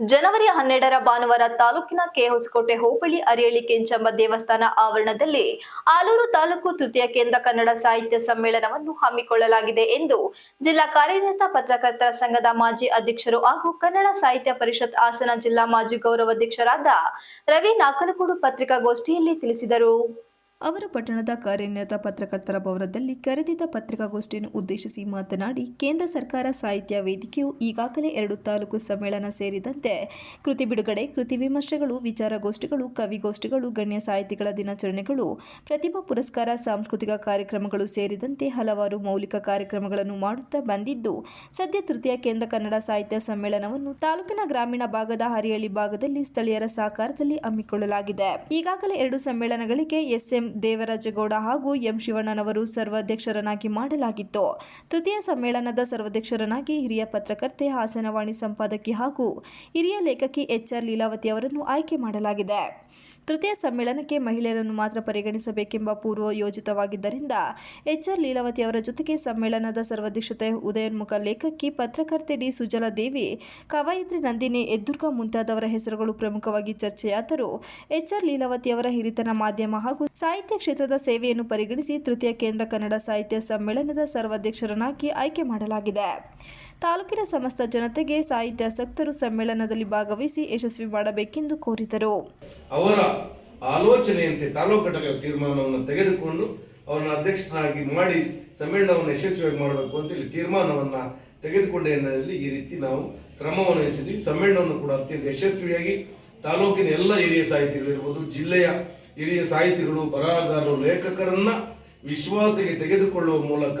ಜನವರಿ ಹನ್ನೆರಡರ ಭಾನುವಾರ ತಾಲೂಕಿನ ಕೆಹೊಸಕೋಟೆ ಹೋಬಳಿ ಅರಿಯಳಿ ಕೆಂಚಮ್ಮ ದೇವಸ್ಥಾನ ಆವರಣದಲ್ಲಿ ಆಲೂರು ತಾಲೂಕು ತೃತೀಯ ಕೇಂದ್ರ ಕನ್ನಡ ಸಾಹಿತ್ಯ ಸಮ್ಮೇಳನವನ್ನು ಹಮ್ಮಿಕೊಳ್ಳಲಾಗಿದೆ ಎಂದು ಜಿಲ್ಲಾ ಕಾರ್ಯನಿರತ ಪತ್ರಕರ್ತರ ಸಂಘದ ಮಾಜಿ ಅಧ್ಯಕ್ಷರು ಹಾಗೂ ಕನ್ನಡ ಸಾಹಿತ್ಯ ಪರಿಷತ್ ಹಾಸನ ಜಿಲ್ಲಾ ಮಾಜಿ ಗೌರವಾಧ್ಯಕ್ಷರಾದ ರವಿ ನಾಕಲಗೂಡು ಪತ್ರಿಕಾಗೋಷ್ಠಿಯಲ್ಲಿ ತಿಳಿಸಿದರು. ಅವರು ಪಟ್ಟಣದ ಕಾರ್ಯನಿರತ ಪತ್ರಕರ್ತರ ಭವನದಲ್ಲಿ ಕರೆದಿದ್ದ ಪತ್ರಿಕಾಗೋಷ್ಠಿಯನ್ನು ಉದ್ದೇಶಿಸಿ ಮಾತನಾಡಿ, ಕೇಂದ್ರ ಸರ್ಕಾರ ಸಾಹಿತ್ಯ ವೇದಿಕೆಯು ಈಗಾಗಲೇ ಎರಡು ತಾಲೂಕು ಸಮ್ಮೇಳನ ಸೇರಿದಂತೆ ಕೃತಿ ಬಿಡುಗಡೆ, ಕೃತಿ ವಿಮರ್ಶೆಗಳು, ವಿಚಾರಗೋಷ್ಠಿಗಳು, ಕವಿಗೋಷ್ಠಿಗಳು, ಗಣ್ಯ ಸಾಹಿತಿಗಳ ದಿನಾಚರಣೆಗಳು, ಪ್ರತಿಭಾ ಪುರಸ್ಕಾರ, ಸಾಂಸ್ಕೃತಿಕ ಕಾರ್ಯಕ್ರಮಗಳು ಸೇರಿದಂತೆ ಹಲವಾರು ಮೌಲಿಕ ಕಾರ್ಯಕ್ರಮಗಳನ್ನು ಮಾಡುತ್ತಾ ಬಂದಿದ್ದು, ಸದ್ಯ ತೃತೀಯ ಕೇಂದ್ರ ಕನ್ನಡ ಸಾಹಿತ್ಯ ಸಮ್ಮೇಳನವನ್ನು ತಾಲೂಕಿನ ಗ್ರಾಮೀಣ ಭಾಗದ ಹರಿಹಳ್ಳಿ ಭಾಗದಲ್ಲಿ ಸ್ಥಳೀಯರ ಸಹಕಾರದಲ್ಲಿ ಹಮ್ಮಿಕೊಳ್ಳಲಾಗಿದೆ. ಈಗಾಗಲೇ ಎರಡು ಸಮ್ಮೇಳನಗಳಿಗೆ ಎಸ್ಎಂ ದೇವರಾಜಗೌಡ ಹಾಗೂ ಎಂ ಶಿವಣ್ಣನವರು ಸರ್ವಾಧ್ಯಕ್ಷರನ್ನಾಗಿ ಮಾಡಲಾಗಿತ್ತು. ತೃತೀಯ ಸಮ್ಮೇಳನದ ಸರ್ವಾಧ್ಯಕ್ಷರನ್ನಾಗಿ ಹಿರಿಯ ಪತ್ರಕರ್ತೆ ಹಾಸನವಾಣಿ ಸಂಪಾದಕಿ ಹಾಗೂ ಹಿರಿಯ ಲೇಖಕಿ ಎಚ್ಆರ್ ಲೀಲಾವತಿ ಅವರನ್ನು ಆಯ್ಕೆ ಮಾಡಲಾಗಿದೆ. ತೃತೀಯ ಸಮ್ಮೇಳನಕ್ಕೆ ಮಹಿಳೆಯರನ್ನು ಮಾತ್ರ ಪರಿಗಣಿಸಬೇಕೆಂಬ ಪೂರ್ವ ಯೋಜಿತವಾಗಿದ್ದರಿಂದ ಎಚ್ಆರ್ ಲೀಲಾವತಿ ಅವರ ಜೊತೆಗೆ ಸಮ್ಮೇಳನದ ಸರ್ವಾಧ್ಯಕ್ಷತೆ ಉದಯೋನ್ಮುಖ ಲೇಖಕಿ, ಪತ್ರಕರ್ತೆ ಡಿ. ಸುಜಲಾ ದೇವಿ, ಕವಯಿತ್ರಿ ನಂದಿನಿ ಎದ್ದುರ್ಗ ಮುಂತಾದವರ ಹೆಸರುಗಳು ಪ್ರಮುಖವಾಗಿ ಚರ್ಚೆಯಾದರೂ ಎಚ್ಆರ್ ಲೀಲಾವತಿ ಅವರ ಹಿರಿತನ ಮಾಧ್ಯಮ ಹಾಗೂ ಕ್ಷೇತ್ರದ ಸೇವೆಯನ್ನು ಪರಿಗಣಿಸಿ ತೃತೀಯ ಕೇಂದ್ರ ಕನ್ನಡ ಸಾಹಿತ್ಯ ಸಮ್ಮೇಳನದ ಸರ್ವಾಧ್ಯಕ್ಷರನ್ನಾಗಿ ಆಯ್ಕೆ ಮಾಡಲಾಗಿದೆ. ತಾಲೂಕಿನ ಸಮಸ್ತ ಜನತೆಗೆ ಸಾಹಿತ್ಯಾಸಕ್ತರು ಸಮ್ಮೇಳನದಲ್ಲಿ ಭಾಗವಹಿಸಿ ಯಶಸ್ವಿ ಮಾಡಬೇಕೆಂದು ಕೋರಿದರು. ಅವರ ಆಲೋಚನೆಯಂತೆ ತಾಲೂಕು ಘಟಕ ತೀರ್ಮಾನವನ್ನು ತೆಗೆದುಕೊಂಡು ಅವರನ್ನು ಅಧ್ಯಕ್ಷನಾಗಿ ಮಾಡಿ ಸಮ್ಮೇಳನವನ್ನು ಯಶಸ್ವಿಯಾಗಿ ಮಾಡಬೇಕು ಅಂತೇಳಿ ತೀರ್ಮಾನವನ್ನು ತೆಗೆದುಕೊಂಡ ಹಿನ್ನೆಲೆಯಲ್ಲಿ ಈ ರೀತಿ ನಾವು ಕ್ರಮವನ್ನು ವಹಿಸಿದ್ವಿ. ಸಮ್ಮೇಳನವನ್ನು ಕೂಡ ಅತ್ಯಂತ ಯಶಸ್ವಿಯಾಗಿ ತಾಲೂಕಿನ ಎಲ್ಲ ಹಿರಿಯ ಸಾಹಿತಿಗಳಿರ್ಬೋದು, ಜಿಲ್ಲೆಯ ಹಿರಿಯ ಸಾಹಿತಿಗಳು, ಬರಹಗಾರರು, ಲೇಖಕರನ್ನ ವಿಶ್ವಾಸಕ್ಕೆ ತೆಗೆದುಕೊಳ್ಳುವ ಮೂಲಕ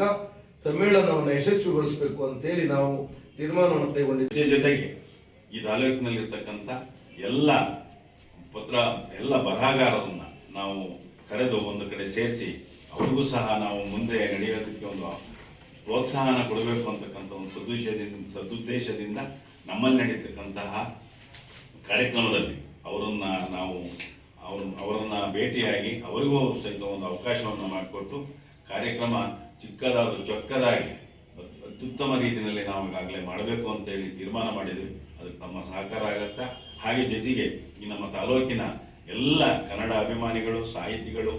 ಸಮ್ಮೇಳನವನ್ನು ಯಶಸ್ವಿಗೊಳಿಸಬೇಕು ಅಂತೇಳಿ ನಾವು ತೀರ್ಮಾನವನ್ನು ಕೈಗೊಂಡಿದ್ದೇವೆ. ಜೊತೆ ಜೊತೆಗೆ ಈ ತಾಲೂಕಿನಲ್ಲಿರ್ತಕ್ಕಂಥ ಎಲ್ಲ ಪತ್ರ, ಎಲ್ಲ ಬರಹಗಾರರನ್ನ ನಾವು ಕರೆದು ಒಂದು ಕಡೆ ಸೇರಿಸಿ, ಅವರಿಗೂ ಸಹ ನಾವು ಮುಂದೆ ನಡೆಯೋದಕ್ಕೆ ಒಂದು ಪ್ರೋತ್ಸಾಹನ ಕೊಡಬೇಕು ಅಂತಕ್ಕಂಥ ಒಂದು ಸದುದ್ದೇಶದಿಂದ ಸದುದ್ದೇಶದಿಂದ ನಮ್ಮಲ್ಲಿ ನಡೀತಕ್ಕಂತಹ ಕಾರ್ಯಕ್ರಮದಲ್ಲಿ ಅವರನ್ನ ನಾವು ಅವ್ರ ಅವರನ್ನು ಭೇಟಿಯಾಗಿ ಅವರಿಗೂ ಸಹಿತ ಒಂದು ಅವಕಾಶವನ್ನು ಮಾಡಿಕೊಟ್ಟು ಕಾರ್ಯಕ್ರಮ ಚಿಕ್ಕದಾದರೂ ಚೊಕ್ಕದಾಗಿ ಅತ್- ಅತ್ಯುತ್ತಮ ರೀತಿಯಲ್ಲಿ ನಾವು ಈಗಾಗಲೇ ಮಾಡಬೇಕು ಅಂತೇಳಿ ತೀರ್ಮಾನ ಮಾಡಿದ್ವಿ ಅದಕ್ಕೆ ತಮ್ಮ ಸಹಕಾರ ಆಗತ್ತಾ? ಹಾಗೆ ಜೊತೆಗೆ ಈ ನಮ್ಮ ತಾಲೂಕಿನ ಎಲ್ಲ ಕನ್ನಡ ಅಭಿಮಾನಿಗಳು, ಸಾಹಿತಿಗಳು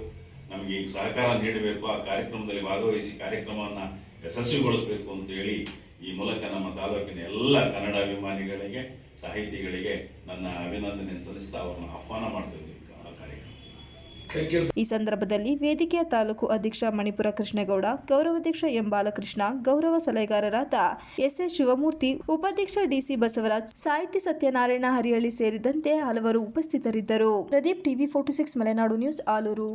ನಮಗೆ ಈ ಸಹಕಾರ ನೀಡಬೇಕು, ಆ ಕಾರ್ಯಕ್ರಮದಲ್ಲಿ ಭಾಗವಹಿಸಿ ಕಾರ್ಯಕ್ರಮವನ್ನು ಯಶಸ್ವಿಗೊಳಿಸಬೇಕು ಅಂತೇಳಿ ಈ ಮೂಲಕ ನಮ್ಮ ತಾಲೂಕಿನ ಎಲ್ಲ ಕನ್ನಡ ಅಭಿಮಾನಿಗಳಿಗೆ, ಸಾಹಿತಿಗಳಿಗೆ ನನ್ನ ಅಭಿನಂದನೆ ಸಲ್ಲಿಸ್ತಾ ಅವರನ್ನು ಆಹ್ವಾನ ಮಾಡ್ತಿದ್ವಿ ಆ ಕಾರ್ಯಕ್ರಮ ಥ್ಯಾಂಕ್ ಯು ಈ ಸಂದರ್ಭದಲ್ಲಿ ವೇದಿಕೆಯ ತಾಲೂಕು ಅಧ್ಯಕ್ಷ ಮಣಿಪುರ ಕೃಷ್ಣೇಗೌಡ, ಗೌರವಾಧ್ಯಕ್ಷ ಎಂ ಬಾಲಕೃಷ್ಣ, ಗೌರವ ಸಲಹೆಗಾರರಾದ ಎಸ್ಎಸ್ ಶಿವಮೂರ್ತಿ, ಉಪಾಧ್ಯಕ್ಷ ಡಿಸಿ ಬಸವರಾಜ್, ಸಾಹಿತಿ ಸತ್ಯನಾರಾಯಣ ಹರಿಹಳ್ಳಿ ಸೇರಿದಂತೆ ಹಲವರು ಉಪಸ್ಥಿತರಿದ್ದರು. Pradeep TV forty six Malenadu news, Alur.